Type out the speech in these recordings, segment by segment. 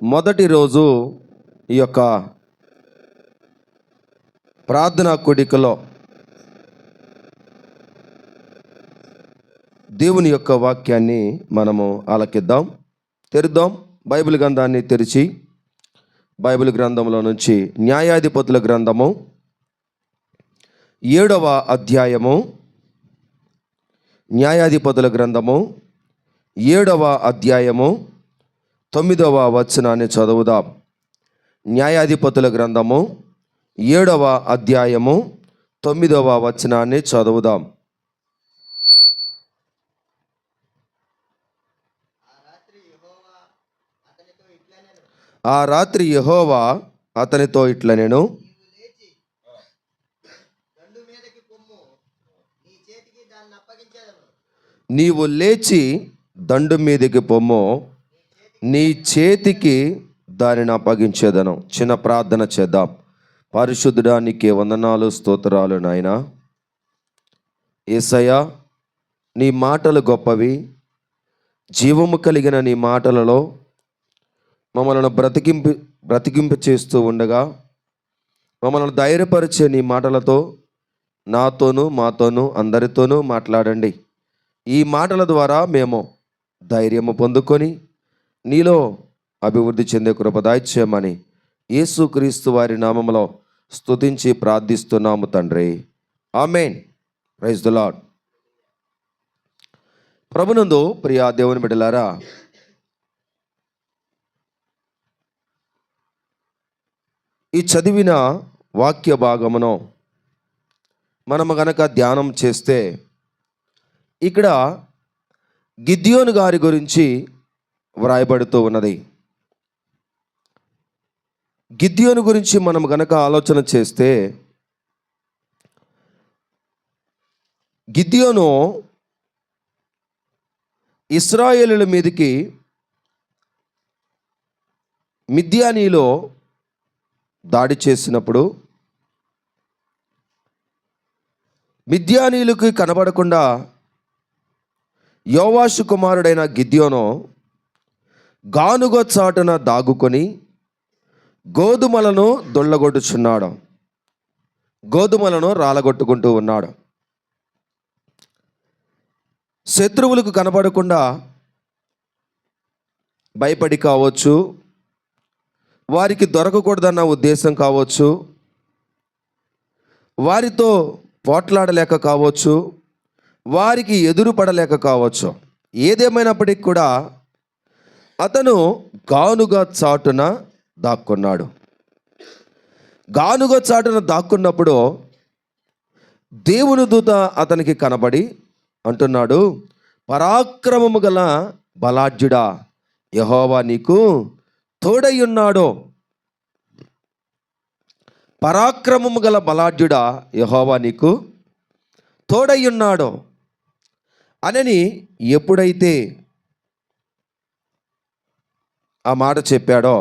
మొదటి రోజు ఈ యొక్క ప్రార్థనా కొడికలో దేవుని యొక్క వాక్యాన్ని మనము ఆలకిద్దాం తెరుద్దాం బైబిల్ గ్రంథాన్ని తెరిచి బైబిల్ గ్రంథంలో నుంచి న్యాయాధిపతుల గ్రంథము ఏడవ అధ్యాయము న్యాయాధిపతుల గ్రంథము ఏడవ అధ్యాయము తొమ్మిదవ వచనాన్ని చదువుదాం. న్యాయాధిపతుల గ్రంథము ఏడవ అధ్యాయము తొమ్మిదవ వచనాన్ని చదువుదాం. ఆ రాత్రి యహోవా అతనితో ఇట్లా నేను నీవు లేచి దండు మీదకి పొమ్ము నీ చేతికి దానిని అప్పగించేదను. చిన్న ప్రార్థన చేద్దాం. పరిశుద్ధుడా నీకే వందనాలు స్తోత్రాలు నాయన. ఏసయ్యా నీ మాటలు గొప్పవి. జీవము కలిగిన నీ మాటలలో మమ్మల్ని బ్రతికింపు బ్రతికింపు చేస్తూ ఉండగా మమ్మల్ని ధైర్యపరిచే నీ మాటలతో నాతోనూ మాతోనూ అందరితోనూ మాట్లాడండి. ఈ మాటల ద్వారా మేము ధైర్యము పొందుకొని నీలో అభివృద్ధి చెందే కృపదాయిచ్యమని యేసుక్రీస్తు వారి నామములో స్తుతించి ప్రార్థిస్తున్నాము తండ్రి. ఆమెన్. ప్రైజ్ ద లాడ్ ప్రభునందు ప్రియా దేవుని బిడ్డలారా ఈ చదివిన వాక్య భాగమును మనము గనక ధ్యానం చేస్తే ఇక్కడ గిద్యోను గారి గురించి వ్రాయబడుతూ ఉన్నది. గిద్యోను గురించి మనం గనక ఆలోచన చేస్తే గిద్యోను ఇస్రాయేలుల మీదకి మిద్యానీలో దాడి చేసినప్పుడు మిద్యానీయులకు కనబడకుండా యోవాషు కుమారుడైన గిద్యోను గానుగ చాటున దాగుకొని గోధుమలను దొల్లగొట్టుచున్నాడు. గోధుమలను రాలగొట్టుకుంటూ ఉన్నాడు. శత్రువులకు కనబడకుండా భయపడి కావచ్చు వారికి దొరకకూడదన్న ఉద్దేశం కావచ్చు వారితో పోట్లాడలేక కావచ్చు వారికి ఎదురుపడలేక కావచ్చు. ఏదేమైనప్పటికీ కూడా అతను గానుగా చాటున దాక్కున్నాడు. గానుగ చాటున దాక్కున్నప్పుడు దేవుని దూత అతనికి కనబడి అంటున్నాడు పరాక్రమము గల బలాఢ్యుడా యహోవా నీకు తోడయ్యున్నాడో. పరాక్రమము గల బలాఢ్యుడా యహోవా నీకు తోడయ్యున్నాడో. అనని ఎప్పుడైతే ఆ మాట చెప్పాడో?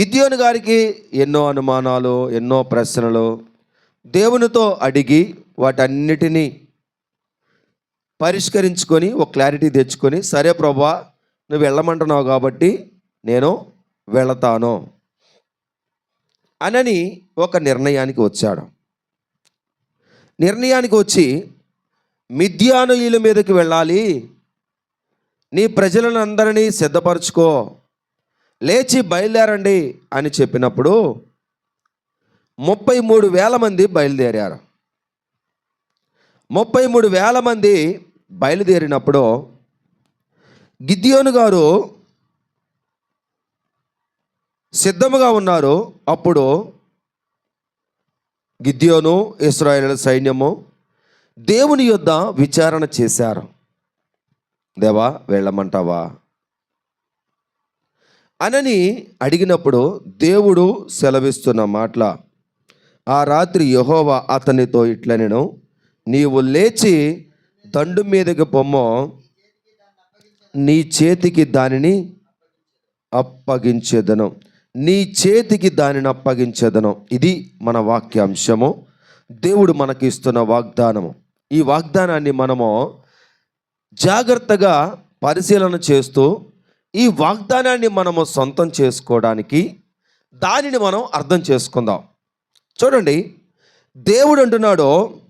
గిద్యోను గారికి ఎన్నో అనుమానాలు ఎన్నో ప్రశ్నలు. దేవునితో అడిగి వాటన్నిటినీ పరిష్కరించుకొని ఒక క్లారిటీ తెచ్చుకొని సరే ప్రభా నువ్వు వెళ్ళమంటున్నావు కాబట్టి నేను వెళతాను అనని ఒక నిర్ణయానికి వచ్చాడు. నిర్ణయానికి వచ్చి మిథ్యానుయుల మీదకి వెళ్ళాలి. నీ ప్రజలను అందరినీ సిద్ధపరచుకో. లేచి బయలుదేరండి అని చెప్పినప్పుడు ముప్పై మూడు వేల మంది బయలుదేరారు. ముప్పై మూడు వేల మంది బయలుదేరినప్పుడు గిద్యోను గారు సిద్ధముగా ఉన్నారు. అప్పుడు గిద్యోను ఇస్రాయేల్ సైన్యము దేవుని యొద్ద విచారణ చేశారు. దేవా వెళ్ళమంటావా? అనని అడిగినప్పుడు దేవుడు సెలవిస్తున్న మాటల ఆ రాత్రి యహోవా అతనితో ఇట్ల నేను నీవు లేచి దండు మీదకి పొమ్మో నీ చేతికి దానిని అప్పగించేదను. నీ చేతికి దానిని అప్పగించేదను. ఇది మన వాక్యాంశము. దేవుడు మనకి ఇస్తున్న వాగ్దానము. ఈ వాగ్దానాన్ని మనము జాగ్రత్తగా పరిశీలన చేస్తూ ఈ వాగ్దానాన్ని మనము సొంతం చేసుకోవడానికి దానిని మనం అర్థం చేసుకుందాం. చూడండి దేవుడు అంటున్నాడు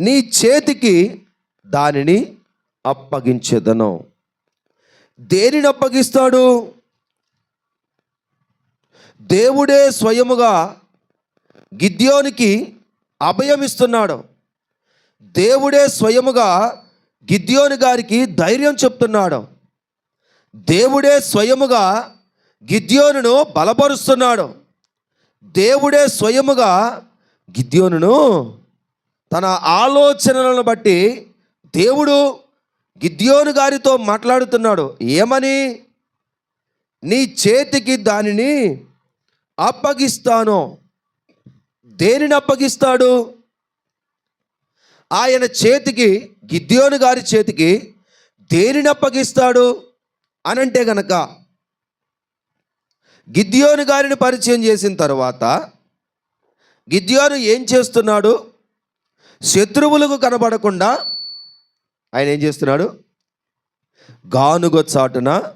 నీ చేతికి దానిని అప్పగించేదను. దేనిని అప్పగిస్తాడు? దేవుడే స్వయముగా గిద్యోనికి అభయమిస్తున్నాడు. దేవుడే స్వయముగా గిద్యోని గారికి ధైర్యం చెప్తున్నాడు. దేవుడే స్వయముగా గిద్యోనును బలపరుస్తున్నాడు. దేవుడే స్వయముగా గిద్యోనును తన ఆలోచనలను బట్టి దేవుడు గిద్యోను గారితో మాట్లాడుతున్నాడు. ఏమని? నీ చేతికి దానిని అప్పగిస్తాను. దేనిని అప్పగిస్తాడు? ఆయన చేతికి గిద్యోను గారి చేతికి దేనిని అప్పగిస్తాడు? అనంటే గనక గిద్యోను గారిని పరిచయం చేసిన తర్వాత గిద్యోను ఏం చేస్తున్నాడు? శత్రువులకు కనబడకుండా ఆయన ఏం చేస్తున్నాడు? గానుగ చాటున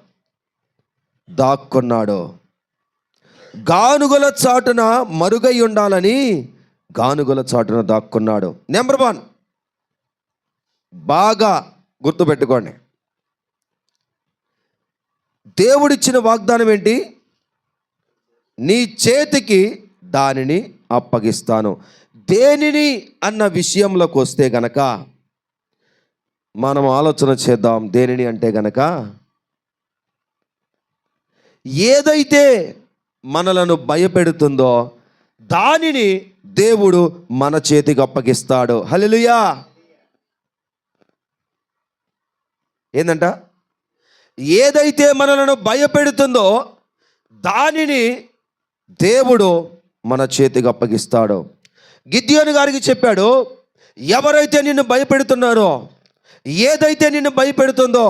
దాక్కున్నాడు. గానుగల చాటున మరుగై ఉండాలని గానుగల చాటున దాక్కున్నాడు. నెంబర్ వన్ బాగా గుర్తుపెట్టుకోండి. దేవుడిచ్చిన వాగ్దానం ఏంటి? నీ చేతికి దానిని అప్పగిస్తాను. దేనిని అన్న విషయంలోకి వస్తే గనక మనం ఆలోచన చేద్దాం దేనిని అంటే గనక ఏదైతే మనలను భయపెడుతుందో దానిని దేవుడు మన చేతికి అప్పగిస్తాడు. హల్లెలూయా! ఏందంట? ఏదైతే మనలను భయపెడుతుందో దానిని దేవుడు మన చేతికి అప్పగిస్తాడు. గిద్యోని గారికి చెప్పాడు ఎవరైతే నిన్ను భయపెడుతున్నారో ఏదైతే నిన్ను భయపెడుతుందో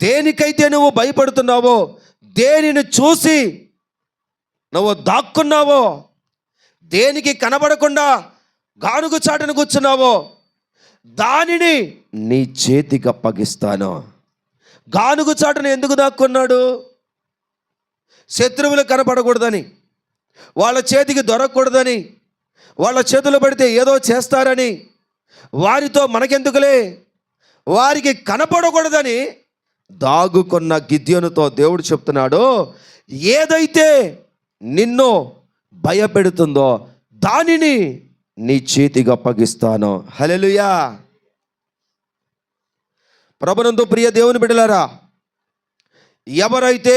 దేనికైతే నువ్వు భయపడుతున్నావో దేనిని చూసి నువ్వు దాక్కున్నావో దేనికి కనబడకుండా గానుగు చాటను కూర్చున్నావో దానిని నీ చేతికి అప్పగిస్తాను. గానుగు చాటును ఎందుకు దాక్కున్నాడు? శత్రువులు కనపడకూడదని వాళ్ళ చేతికి దొరకకూడదని వాళ్ళ చేతులు పడితే ఏదో చేస్తారని వారితో మనకెందుకులే? వారికి కనపడకూడదని దాగుకున్న గిద్యోనుతో దేవుడు చెప్తున్నాడు ఏదైతే నిన్ను భయపెడుతుందో దానిని నీ చేతికి అప్పగిస్తాను హలెలుయా ప్రభునందు ప్రియ దేవుని బిడలారా ఎవరైతే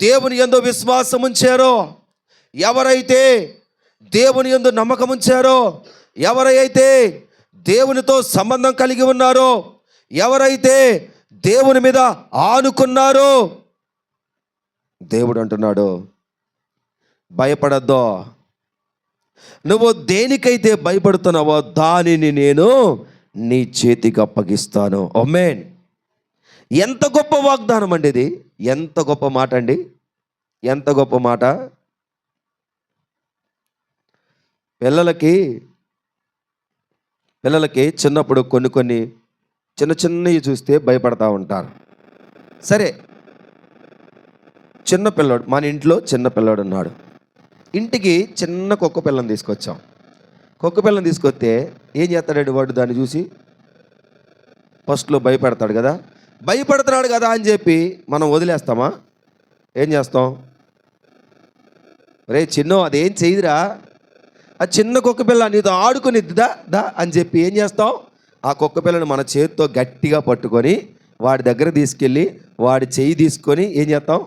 దేవుని ఎందు విశ్వాసం ఉంచారో ఎవరైతే దేవుని ఎందు నమ్మకం ఉంచారో ఎవరైతే దేవునితో సంబంధం కలిగి ఉన్నారో ఎవరైతే దేవుని మీద ఆనుకున్నారో దేవుడు అంటున్నాడు భయపడద్దో. నువ్వు దేనికైతే భయపడుతున్నావో దానిని నేను నీ చేతికి అప్పగిస్తాను. ఒమేన్ ఎంత గొప్ప వాగ్దానం అండి ఇది? ఎంత గొప్ప మాట అండి? ఎంత గొప్ప మాట? పిల్లలకి పిల్లలకి చిన్నప్పుడు కొన్ని కొన్ని చిన్న చిన్నవి చూస్తే భయపడతా ఉంటారు. సరే చిన్న పిల్లోడు మన ఇంట్లో చిన్న పిల్లోడు ఉన్నాడు. ఇంటికి చిన్న కుక్క పిల్లని తీసుకొచ్చాం. కుక్క పిల్లని తీసుకొస్తే ఏం చేస్తాడండి వాడు దాన్ని చూసి? ఫస్ట్లో భయపెడతాడు కదా. భయపడుతున్నాడు కదా అని చెప్పి మనం వదిలేస్తామా? ఏం చేస్తాం? రే చిన్నో అదేం చేయదురా. ఆ చిన్న కుక్క పిల్ల నీతో ఆడుకుని దా దా అని చెప్పి ఏం చేస్తాం? ఆ కుక్క పిల్లని మన చేతితో గట్టిగా పట్టుకొని వాడి దగ్గర తీసుకెళ్ళి వాడి చెయ్యి తీసుకొని ఏం చేస్తాం?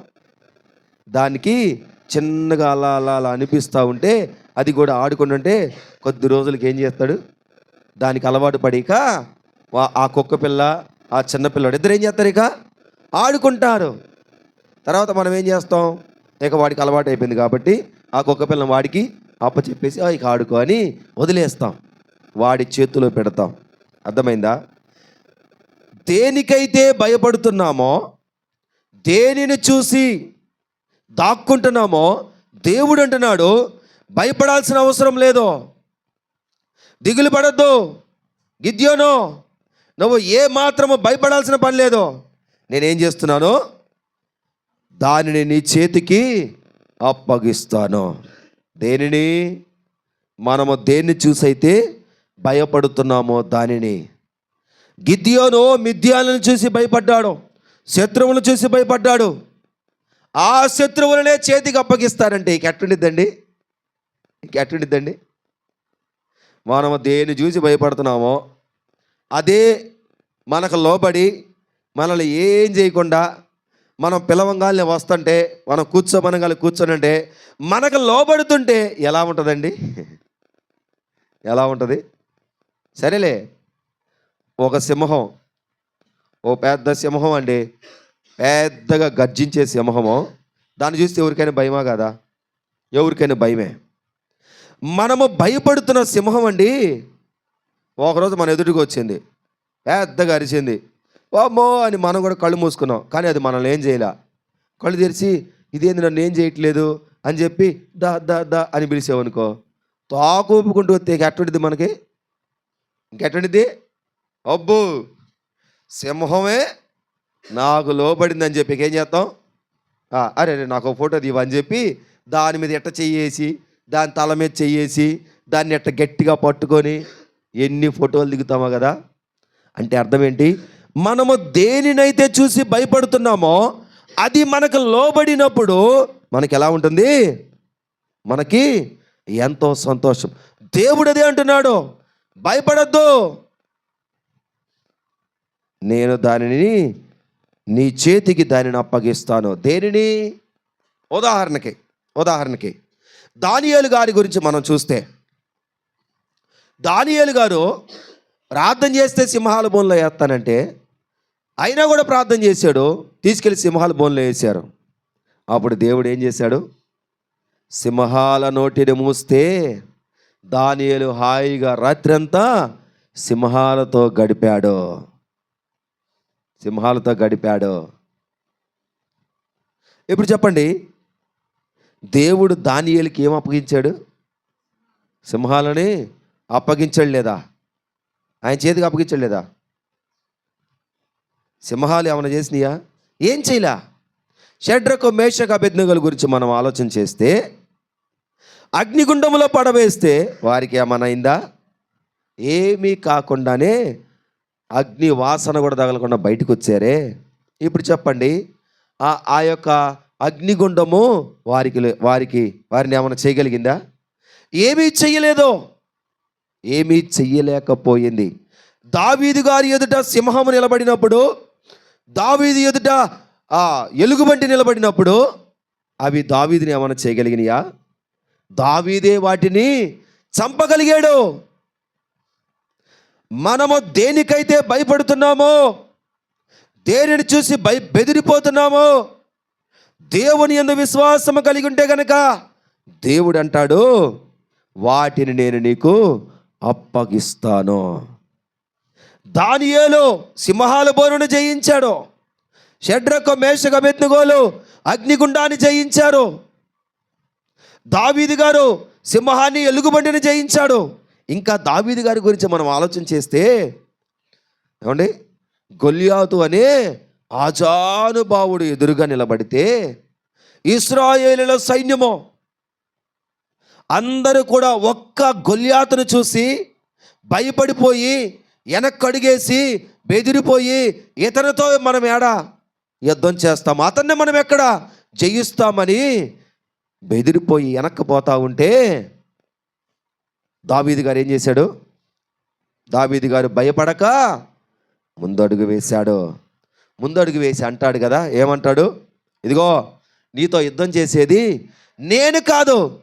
దానికి చిన్నగా అలా అలా అలా అనిపిస్తూ ఉంటే అది కూడా ఆడుకుంటుంటే కొద్ది రోజులకి ఏం చేస్తాడు? దానికి అలవాటు పడిక వా- ఆ కుక్క పిల్ల ఆ చిన్నపిల్లడు ఇద్దరు ఏం చేస్తారు ఇక? ఆడుకుంటారు. తర్వాత మనం ఏం చేస్తాం? ఇక వాడికి అలవాటు అయిపోయింది కాబట్టి ఆ కుక్క పిల్లని వాడికి అప్ప చెప్పేసి ఇక ఆడుకో అని వదిలేస్తాం. వాడి చేతిలో పెడతాం. అర్థమైందా? దేనికైతే భయపడుతున్నామో దేనిని చూసి దాక్కుంటున్నామో దేవుడు అంటున్నాడు భయపడాల్సిన అవసరం లేదు. దిగులు పడద్దు. గిద్యోనో నువ్వు ఏ మాత్రము భయపడాల్సిన పని లేదు. నేనేం చేస్తున్నాను? దానిని నీ చేతికి అప్పగిస్తాను. దేనిని? మనము దేన్ని చూసైతే భయపడుతున్నామో దానిని. గిద్యోను మిథ్యాలను చూసి భయపడ్డాడు. శత్రువులను చూసి భయపడ్డాడు. ఆ శత్రువులనే చేతికి అప్పగిస్తారంటే ఇక ఎట్టుండిద్దండి? ఇక ఎట్టుండిద్దండి? మనము దేన్ని చూసి భయపడుతున్నామో అదే మనకు లోబడి మనల్ని ఏం చేయకుండా మనం పిలవంగానే వస్తుంటే మనం కూర్చోమనగాలి కూర్చోనంటే మనకు లోబడుతుంటే ఎలా ఉంటుందండి? ఎలా ఉంటుంది? సరేలే. ఒక సింహం ఓ పెద్ద సింహం అండి. పెద్దగా గర్జించే సింహము దాన్ని చూస్తే ఎవరికైనా భయమా కదా? ఎవరికైనా భయమే. మనము భయపడుతున్న సింహం అండి. ఒకరోజు మన ఎదుటికి వచ్చింది. పెద్దగా అరిచింది. వామ్మో అని మనం కూడా కళ్ళు మూసుకున్నాం. కానీ అది మనల్ని ఏం చేయలే? కళ్ళు తెరిచి ఇదేంది నన్ను ఏం చేయట్లేదు? అని చెప్పి దా దా దా అని పిలిచావనుకో. తాకూపుకుంటూ వస్తే ఎటువంటిది మనకి? ఇంకెటువంటిది అబ్బో! సింహమే నాకు లోబడిందని చెప్పి ఏం చేస్తాం? అరే అరే నాకు ఒక ఫోటో తీవని చెప్పి దాని మీద ఎట్ట చెయ్యేసి దాని తల మీద చెయ్యేసి దాన్ని ఎట్ట గట్టిగా పట్టుకొని ఎన్ని ఫోటోలు దిగుతామో కదా? అంటే అర్థం ఏంటి? మనము దేనినైతే చూసి భయపడుతున్నామో అది మనకు లోబడినప్పుడు మనకి ఎలా ఉంటుంది? మనకి ఎంతో సంతోషం. దేవుడు అదే అంటున్నాడు భయపడద్దు. నేను దానిని నీ చేతికి దానిని అప్పగిస్తాను. దేనిని? ఉదాహరణకి ఉదాహరణకి దానియేలు గారి గురించి మనం చూస్తే దానియేలు గారు ప్రార్థన చేస్తే సింహాల బోన్లో వేస్తానంటే అయినా కూడా ప్రార్థన చేశాడు తీసుకెళ్ళి సింహాల బోన్లో వేశారు. అప్పుడు దేవుడు ఏం చేశాడు? సింహాల నోటిని మూస్తే దానియలు హాయిగా రాత్రంతా సింహాలతో గడిపాడు. సింహాలతో గడిపాడు. ఇప్పుడు చెప్పండి దేవుడు దానియేలుకి ఏం అప్పగించాడు? సింహాలని అప్పగించాడు లేదా? ఆయన చేతికి అప్పగించాడు లేదా? సింహాలు ఏమైనా చేసినాయా? ఏం చేయలే? షడ్రకు మేషక అభిజ్ఞల గురించి మనం ఆలోచన చేస్తే అగ్నిగుండంలో పడవేస్తే వారికి ఏమైనా అయిందా? ఏమీ కాకుండానే అగ్ని వాసన కూడా తగలకుండా బయటకు వచ్చారే? ఇప్పుడు చెప్పండి. ఆ యొక్క అగ్నిగుండము వారికి లే- వారికి వారిని ఏమైనా చేయగలిగిందా? ఏమీ చెయ్యలేదో. ఏమీ చెయ్యలేకపోయింది. దావీదు గారి ఎదుట సింహము నిలబడినప్పుడు దావీది ఎదుట ఆ ఎలుగుబంటి నిలబడినప్పుడు అవి దావీదిని ఏమైనా చేయగలిగినాయా? దావీదే వాటిని చంపగలిగాడు. మనము దేనికైతే భయపడుతున్నామో దేనిని చూసి భయ బెదిరిపోతున్నామో దేవుని ఎందు విశ్వాసము కలిగి ఉంటే గనక దేవుడు అంటాడు వాటిని నేను నీకు అప్పగిస్తాను. దానియేలు సింహాల బోరును జయించాడు షడ్రక మేషక బెత్నుగోలు అగ్నిగుండాన్ని జయించారు దావీది గారు సింహాన్ని ఎలుగుబండిని జయించాడు ఇంకా దావీది గారి గురించి మనం ఆలోచన చేస్తే ఏమండి? గొల్యాతు అనే ఆజానుభావుడు ఎదురుగా నిలబడితే ఇస్రాయేలుల సైన్యము అందరూ కూడా ఒక్క గొల్యాతును చూసి భయపడిపోయి వెనక్కడిగేసి బెదిరిపోయి ఇతనితో మనం ఏడా యుద్ధం చేస్తాం? అతన్ని మనం ఎక్కడ జయిస్తామని బెదిరిపోయి వెనక్కిపోతా ఉంటే దాబీది గారు ఏం చేశాడు? దాబీది గారు భయపడక ముందడుగు వేశాడు. ముందడుగు వేసి అంటాడు కదా ఏమంటాడు? ఇదిగో నీతో యుద్ధం చేసేది నేను కాదు.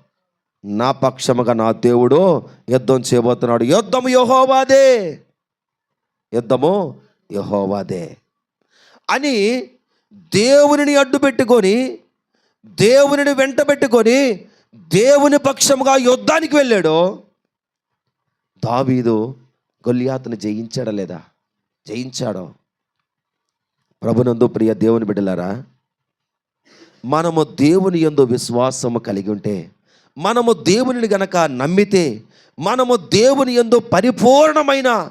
నా పక్షముగా నా దేవుడు యుద్ధం చేయబోతున్నాడు. యుద్ధము యహోవాదే. యుద్ధము యహోవాదే. అని దేవునిని అడ్డు పెట్టుకొని దేవునిని వెంట పెట్టుకొని దేవుని పక్షముగా యుద్ధానికి వెళ్ళాడు. దావీదు గొల్లియాతను జయించాడా లేదా? జయించాడు. ప్రభునందు ప్రియ దేవుని బిడ్డలారా మనము దేవుని ఎందు విశ్వాసము కలిగి ఉంటే మనము దేవునిని గనక నమ్మితే మనము దేవుని ఎందు పరిపూర్ణమైన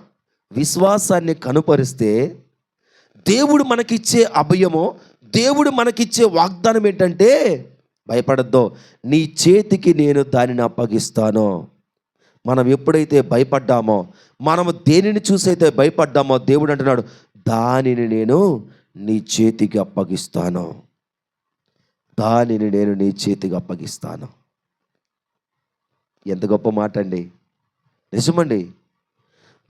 విశ్వాసాన్ని కనుపరిస్తే దేవుడు మనకిచ్చే అభయము దేవుడు మనకిచ్చే వాగ్దానం ఏంటంటే భయపడద్దు. నీ చేతికి నేను దానిని అప్పగిస్తాను. మనం ఎప్పుడైతే భయపడ్డామో మనము దేనిని చూసైతే భయపడ్డామో దేవుడు అంటున్నాడు దానిని నేను నీ చేతికి అప్పగిస్తాను. దానిని నేను నీ చేతికి అప్పగిస్తాను. ఎంత గొప్ప మాట అండి నిజమండి.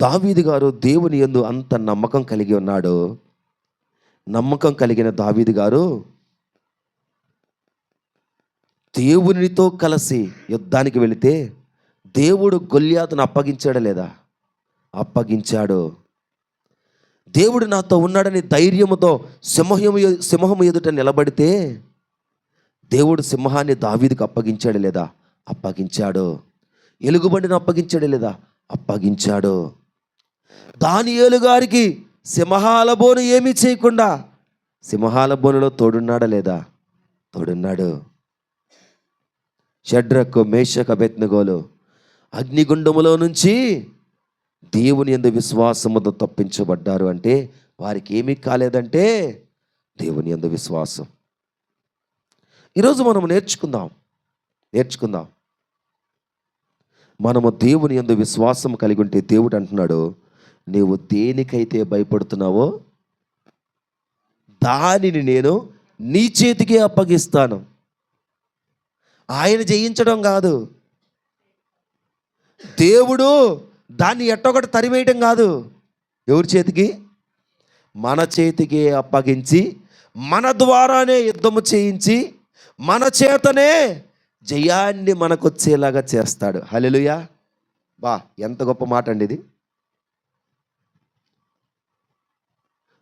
దావీదు గారు దేవుని ఎందు అంత నమ్మకం కలిగి ఉన్నాడు. నమ్మకం కలిగిన దావీదు గారు దేవునితో కలిసి యుద్ధానికి వెళితే దేవుడు గొల్యాతును అప్పగించాడా లేదా? అప్పగించాడు. దేవుడు నాతో ఉన్నాడని ధైర్యముతో సింహము సింహము ఎదుట నిలబడితే దేవుడు సింహాన్ని దావీదికి అప్పగించాడు లేదా? అప్పగించాడు. ఎలుగుబండిని అప్పగించాడు లేదా? అప్పగించాడు. దానియేలు గారికి సింహాల బోను ఏమీ చేయకుండా సింహాల బోనులో తోడున్నాడా లేదా? తోడున్నాడు. షడ్రకు మేషక బెత్నగోలు అగ్నిగుండములో నుంచి దేవుని ఎందు విశ్వాసముతో తప్పించబడ్డారు అంటే వారికి ఏమీ కాలేదంటే దేవుని ఎందు విశ్వాసం. ఈరోజు మనం నేర్చుకుందాం నేర్చుకుందాం. మనము దేవుని ఎందు విశ్వాసం కలిగి ఉంటే దేవుడు అంటున్నాడు నీవు దేనికైతే భయపడుతున్నావో దానిని నేను నీ చేతికే అప్పగిస్తాను. ఆయన జయించడం కాదు దేవుడు దాన్ని ఎట్టొకటి తరిమేయటం కాదు. ఎవరి చేతికి? మన చేతికి అప్పగించి మన ద్వారానే యుద్ధము చేయించి మన చేతనే జయాన్ని మనకొచ్చేలాగా చేస్తాడు. హల్లెలూయా. బా ఎంత గొప్ప మాట అండి ఇది.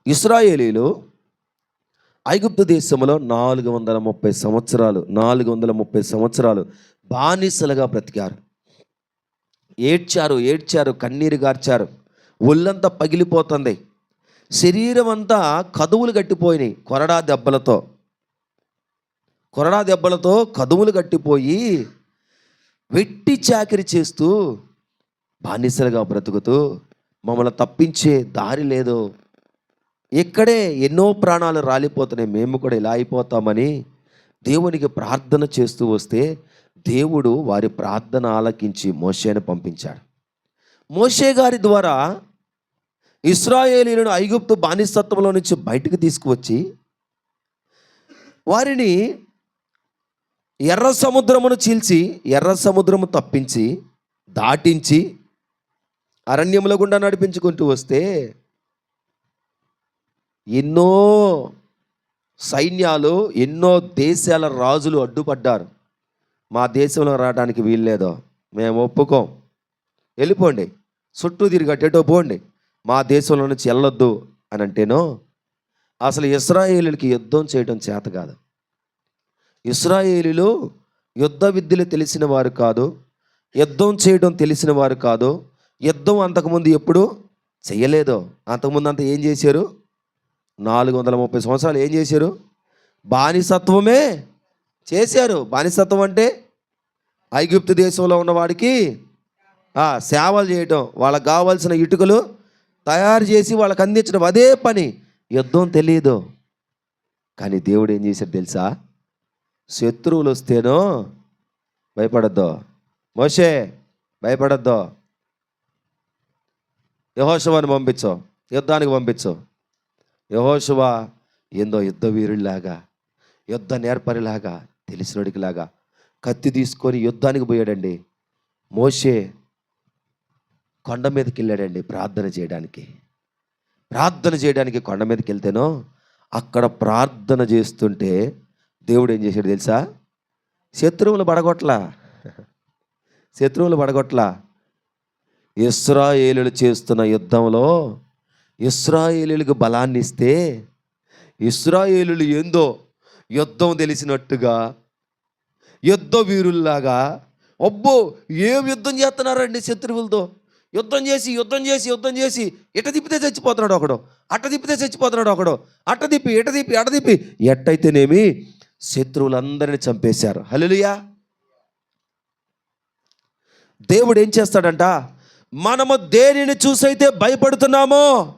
ఇస్రాయేలీలు ఐగుప్తు దేశంలో నాలుగు వందల ముప్పై సంవత్సరాలు నాలుగు వందల ముప్పై సంవత్సరాలు బానిసలుగా బ్రతికారు. ఏడ్చారు ఏడ్చారు కన్నీరు గార్చారు. ఒళ్ళంతా పగిలిపోతుంది. శరీరం అంతా కదువులు గట్టిపోయినాయి కొరడా దెబ్బలతో. కొరడా దెబ్బలతో కదువులు గట్టిపోయి వెట్టి చాకిరి చేస్తూ బానిసలుగా బ్రతుకుతూ మమ్మల్ని తప్పించే దారి లేదు. ఇక్కడే ఎన్నో ప్రాణాలు రాలిపోతున్నాయి. మేము కూడా ఇలా అయిపోతామని దేవునికి ప్రార్థన చేస్తూ వస్తే దేవుడు వారి ప్రార్థన ఆలకించి మోషేను పంపించాడు. మోషే గారి ద్వారా ఇస్రాయేలీలను ఐగుప్తు బానిసత్వంలో నుంచి బయటకు తీసుకువచ్చి వారిని ఎర్ర సముద్రమును చీల్చి ఎర్ర సముద్రము తప్పించి దాటించి అరణ్యముల గుండా నడిపించుకుంటూ వస్తే ఎన్నో సైన్యాలు ఎన్నో దేశాల రాజులు అడ్డుపడ్డారు. మా దేశంలో రావడానికి వీల్లేదో మేము ఒప్పుకోం. వెళ్ళిపోండి. చుట్టూ తిరిగట్టేటో పోండి. మా దేశంలో నుంచి వెళ్ళొద్దు అని అంటేనో అసలు ఇస్రాయేలీలకి యుద్ధం చేయడం చేత కాదు. ఇస్రాయేలీలు యుద్ధ విద్యలు తెలిసిన వారు కాదు యుద్ధం చేయడం తెలిసిన వారు కాదు యుద్ధం అంతకుముందు ఎప్పుడు చేయలేదు. అంతకుముందు అంత ఏం చేశారు? నాలుగు వందల ముప్పై సంవత్సరాలు ఏం చేశారు? బానిసత్వమే చేశారు. బానిసత్వం అంటే ఐగుప్తు దేశంలో ఉన్నవాడికి సేవలు చేయటం వాళ్ళకి కావాల్సిన ఇటుకలు తయారు చేసి వాళ్ళకి అందించడం అదే పని. యుద్ధం తెలియదు కానీ దేవుడు ఏం చేశాడు తెలుసా? శత్రువులు వస్తేనో భయపడద్దు. మోషే భయపడద్దు. యహోశవాన్ని పంపించు. యుద్ధానికి పంపించు. యహోశవ ఏందో యుద్ధ వీరుడిలాగా యుద్ధ నేర్పరిలాగా తెలిసినోడికిలాగా కత్తి తీసుకొని యుద్ధానికి పోయాడండి. మోషే కొండ మీదకి వెళ్ళాడండి ప్రార్థన చేయడానికి. ప్రార్థన చేయడానికి కొండ మీదకి వెళ్తేనో అక్కడ ప్రార్థన చేస్తుంటే దేవుడు ఏం చేశాడు తెలుసా? శత్రువులు పడగొట్లా. శత్రువులు పడగొట్లా. ఇస్రాయేలులు చేస్తున్న యుద్ధంలో ఇస్రాయేలులకు బలాన్ని ఇస్తే ఇస్రాయేలులు ఏందో యుద్ధం తెలిసినట్టుగా యుద్ధ వీరుల్లాగా అబ్బో ఏం యుద్ధం చేస్తున్నారండి శత్రువులతో? యుద్ధం చేసి యుద్ధం చేసి యుద్ధం చేసి ఇట తిప్పితే చచ్చిపోతున్నాడు ఒకడు అట్ట తిప్పితే చచ్చిపోతున్నాడు ఒకడు అట్ట తిప్పి ఇట తిప్పి అట తిప్పి ఎట్టయితేనేమి శత్రువులందరిని చంపేశారు. హల్లెలూయా. దేవుడు ఏం చేస్తాడంట? మనము దేనిని చూసైతే భయపడుతున్నామో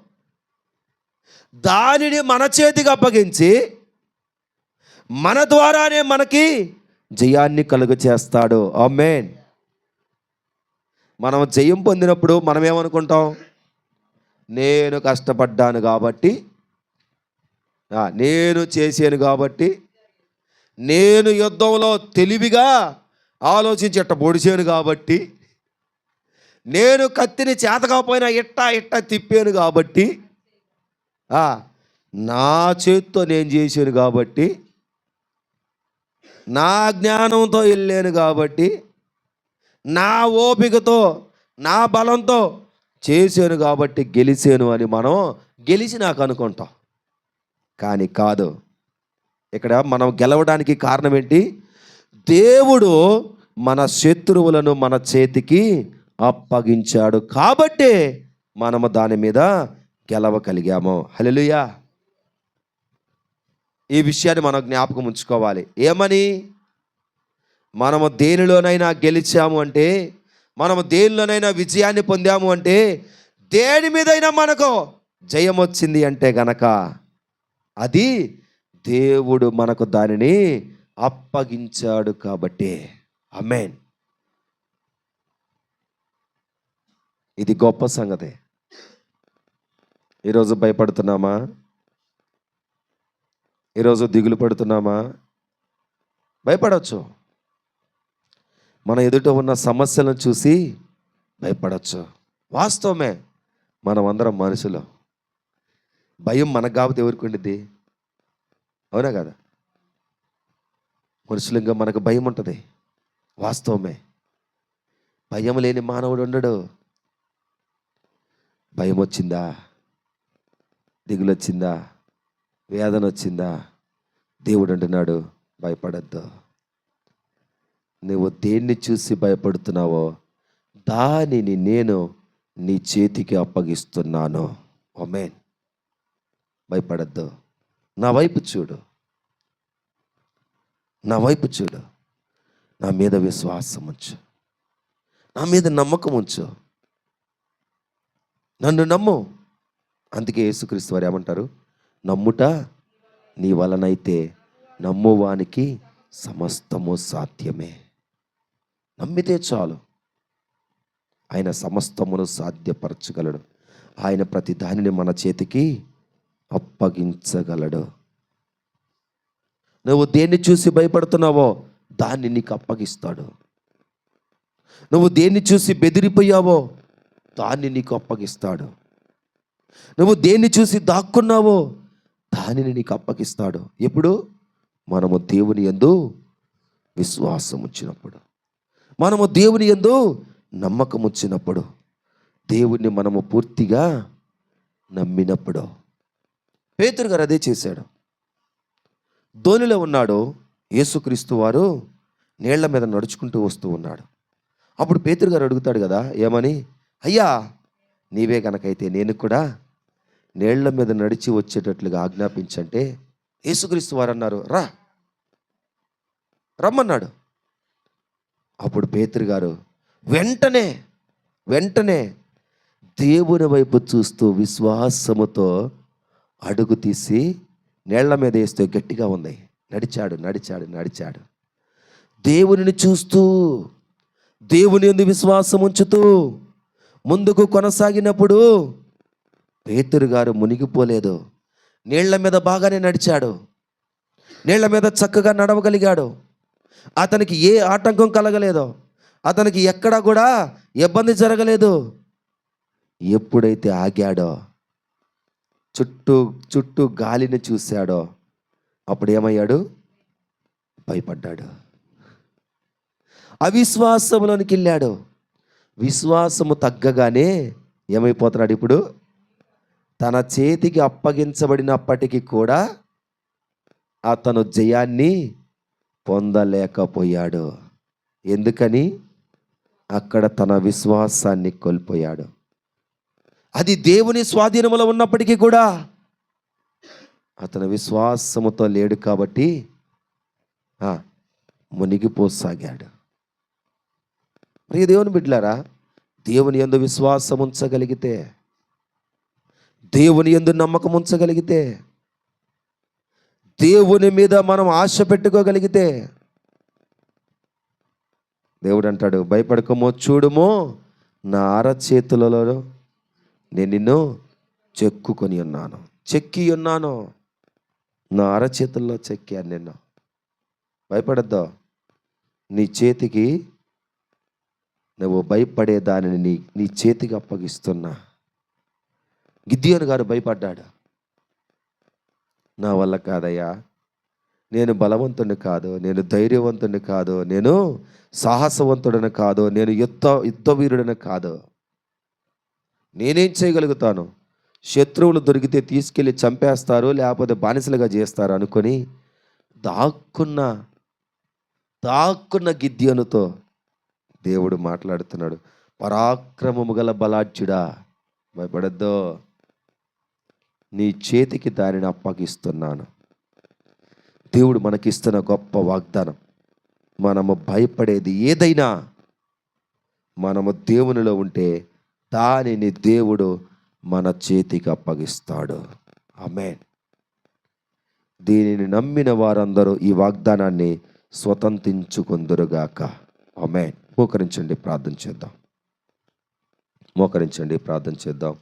దానిని మన చేతికి అప్పగించి మన ద్వారానే మనకి జయాన్ని కలుగ చేస్తాడు ఆమెన్. మనం జయం పొందినప్పుడు మనం ఏమనుకుంటాం నేను కష్టపడ్డాను కాబట్టి నేను చేశాను కాబట్టి నేను యుద్ధంలో తెలివిగా ఆలోచించి ఇట్ట పొడిచాను కాబట్టి నేను కత్తిని చేతకపోయినా ఇట్ట ఇట్ట తిప్పాను కాబట్టి నా చేత్తో నేను చేశాను కాబట్టి నా జ్ఞానంతో వెళ్ళాను కాబట్టి నా ఓపికతో నా బలంతో చేశాను కాబట్టి గెలిచాను అని మనం గెలిచి నాకు అనుకుంటాం. కానీ కాదు ఇక్కడ మనం గెలవడానికి కారణం ఏంటి? దేవుడు మన శత్రువులను మన చేతికి అప్పగించాడు కాబట్టే మనము దాని మీద గెలవగలిగాము. హల్లెలూయా. ఈ విషయాన్ని మనం జ్ఞాపకం ఉంచుకోవాలి. ఏమని? మనము దేనిలోనైనా గెలిచాము అంటే మనము దేనిలోనైనా విజయాన్ని పొందాము అంటే దేని మీదైనా మనకు జయం వచ్చింది అంటే గనక అది దేవుడు మనకు దానిని అప్పగించాడు కాబట్టి. అమెన్ ఇది గొప్ప సంగతి. ఈరోజు భయపడుతున్నామా? ఈరోజు దిగులు పడుతున్నామా? భయపడవచ్చు మన ఎదుట ఉన్న సమస్యలను చూసి భయపడవచ్చు వాస్తవమే మనం అందరం మనుషులు. భయం మనకు కాబట్టి ఎవరికి ఉండిద్ది? అవునా కదా? మనుషులంగా మనకు భయం ఉంటుంది. వాస్తవమే. భయం లేని మానవుడు ఉండడు. భయం వచ్చిందా? దిగులు వచ్చిందా వేదన వచ్చిందా? దేవుడు అంటున్నాడు భయపడద్దు. నువ్వు దేన్ని చూసి భయపడుతున్నావో దానిని నేను నీ చేతికి అప్పగిస్తున్నాను. ఒమేన్ భయపడద్దు. నా వైపు చూడు. నా వైపు చూడు. నా మీద విశ్వాసం ఉంచు. నా మీద నమ్మకం ఉంచు. నన్ను నమ్ము. అందుకే యేసుక్రీస్తు వారు ఏమంటారు? నమ్ముట నీ వలనైతే నమ్మువానికి సమస్తము సాధ్యమే. నమ్మితే చాలు. ఆయన సమస్తమును సాధ్యపరచగలడు. ఆయన ప్రతి దానిని మన చేతికి అప్పగించగలడు. నువ్వు దేన్ని చూసి భయపడుతున్నావో దాన్ని నీకు అప్పగిస్తాడు. నువ్వు దేన్ని చూసి బెదిరిపోయావో దాన్ని నీకు అప్పగిస్తాడు. నువ్వు దేన్ని చూసి దాక్కున్నావో దానిని నీకు అప్పగిస్తాడు. ఎప్పుడు? మనము దేవుని యందు విశ్వాసం ఉంచినప్పుడు. మనము దేవుని యందు నమ్మకం ఉంచినప్పుడు. దేవుణ్ణి మనము పూర్తిగా నమ్మినప్పుడు. పేతురు గారు అదే చేశాడు. ధోనిలో ఉన్నాడు. యేసుక్రీస్తు వారు నీళ్ళ మీద నడుచుకుంటూ వస్తూ ఉన్నాడు. అప్పుడు పేతురు గారు అడుగుతాడు కదా ఏమని? అయ్యా నీవే గనకైతే నేను కూడా నీళ్ళ మీద నడిచి వచ్చేటట్లుగా ఆజ్ఞాపించంటే యేసుక్రీస్తు వారు అన్నారు రా రమ్మన్నాడు. అప్పుడు పేతురు గారు వెంటనే వెంటనే దేవుని వైపు చూస్తూ విశ్వాసముతో అడుగు తీసి నీళ్ళ మీద వేస్తే గట్టిగా ఉంది. నడిచాడు నడిచాడు నడిచాడు. దేవునిని చూస్తూ దేవుని ఎందు విశ్వాసం ఉంచుతూ ముందుకు కొనసాగినప్పుడు పేతురు గారు మునిగిపోలేదు. నీళ్ళ మీద బాగానే నడిచాడు. నీళ్ళ మీద చక్కగా నడవగలిగాడు. అతనికి ఏ ఆటంకం కలగలేదు. అతనికి ఎక్కడా కూడా ఇబ్బంది జరగలేదు. ఎప్పుడైతే ఆగాడో చుట్టూ చుట్టూ గాలిని చూశాడో అప్పుడు ఏమయ్యాడు భయపడ్డాడు. అవిశ్వాసంలోనికి వెళ్ళాడు. విశ్వాసము తగ్గగానే ఏమైపోతున్నాడు ఇప్పుడు? తన చేతికి అప్పగించబడినప్పటికీ కూడా అతను జయాన్ని పొందలేకపోయాడు. ఎందుకని? అక్కడ తన విశ్వాసాన్ని కోల్పోయాడు. అది దేవుని స్వాధీనములో ఉన్నప్పటికీ కూడా అతను విశ్వాసముతో లేడు కాబట్టి మునిగిపోసాగాడు. ప్రియ దేవుని బిడ్డలారా దేవుని ఎందు విశ్వాసం ఉంచగలిగితే దేవుని ఎందు నమ్మకం ఉంచగలిగితే దేవుని మీద మనం ఆశ పెట్టుకోగలిగితే దేవుడు అంటాడు భయపడకమో చూడుమో నా అరచేతులలో నేను నిన్ను చెక్కుకొని ఉన్నాను. చెక్కి ఉన్నాను. నా అరచేతుల్లో చెక్కాను నిన్ను. భయపడద్దు. నీ చేతికి నువ్వు భయపడే దానిని నీ నీ చేతికి అప్పగిస్తున్నా. గిద్దియోను గారు భయపడ్డాడు. నా వల్ల కాదయ్యా. నేను బలవంతుడిని కాదు నేను ధైర్యవంతుడిని కాదు నేను సాహసవంతుడని కాదు నేను యుద్ధ యుద్ధవీరుడని కాదు. నేనేం చేయగలుగుతాను? శత్రువులు దొరికితే తీసుకెళ్ళి చంపేస్తారు లేకపోతే బానిసలుగా చేస్తారు అనుకొని దాక్కున్న దాక్కున్న గిద్యోనుతో దేవుడు మాట్లాడుతున్నాడు. పరాక్రమము గల బలాఢ్యుడా. భయపడద్దో. నీ చేతికి దానిని అప్పగిస్తున్నాను. దేవుడు మనకిస్తున్న గొప్ప వాగ్దానం మనము భయపడేది ఏదైనా మనము దేవునిలో ఉంటే దానిని దేవుడు మన చేతికి అప్పగిస్తాడు. ఆమేన్. దీనిని నమ్మిన వారందరూ ఈ వాగ్దానాన్ని స్వతంత్రించుకుందరుగాక. అమెన్ మోకరించండి ప్రార్థన చేద్దాం. మోకరించండి ప్రార్థన చేద్దాం.